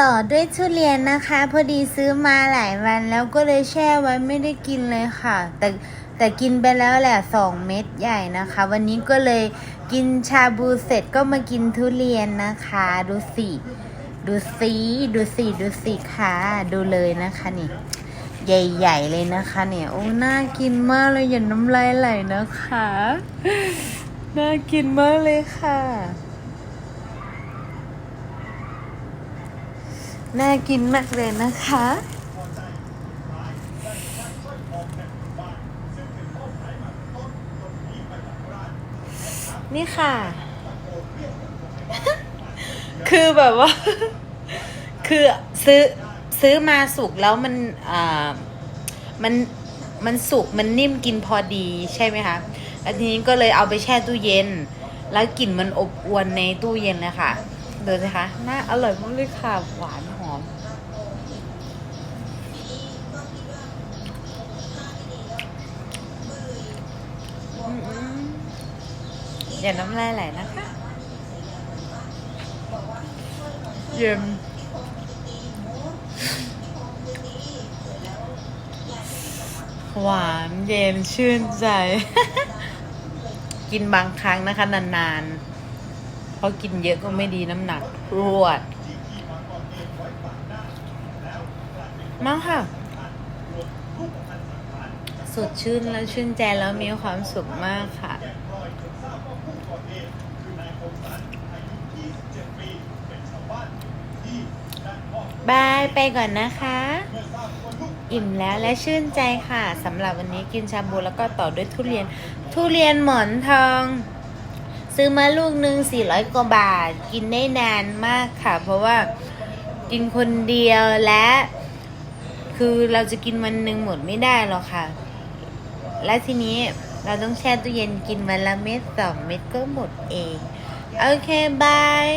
ต่อด้วยทุเรียนนะคะ พอดีซื้อมาหลายวันแล้วก็เลยแช่ไว้ไม่ได้กินเลยค่ะ แต่แต่กินไปแล้วแหละสองเม็ดใหญ่นะคะ วันนี้ก็เลยกินชาบูเสร็จก็มากินทุเรียนนะคะ ดูสิดูสิดูสิดูสิค่ะ ดูเลยนะคะนี่ ใหญ่ๆเลยนะคะเนี่ยโอ้น่ากินมากเลยอย่าน้ำลายไหลนะคะ น่ากินมากเลยค่ะ น่ากินมากเลยนะคะ นี่ค่ะ คือแบบว่า คือซื้อซื้อมาสุกแล้วมันอ่ามันมันสุกมันนิ่มกินพอดีใช่ไหมคะแล้วทีนี้ก็เลยเอาไปแช่ตู้เย็น แล้วกลิ่นมันอบอวนในตู้เย็นเลยค่ะ ดูสิคะน่าอร่อยมากเลยค่ะ หวานหอม อย่าน้ำลายไหลนะคะ เย็นหวานเย็นชื่นใจ กินบางครั้งนะคะ นานๆ ราะกินเยอะก็ไม่ดีน้ำหนักรวด มาค่ะ สดชื่นแล้วชื่นใจแล้วมีความสุขมากค่ะบายไปก่อนนะคะ อิ่มแล้วและชื่นใจค่ะสำหรับวันนี้กินชาบูแล้วก็ต่อด้วยทุเรียน ทุเรียนหมอนทอง ซื้อมาลูกหนึ่ง400 กว่าบาท กินได้นานมากค่ะ เพราะว่ากินคนเดียวและ คือเราจะกินวันหนึ่งหมดไม่ได้หรอกค่ะ และทีนี้เราต้องแช่ตู้เย็นกินวันละเม็ดสองเม็ดก็หมดเอง โอเค บาย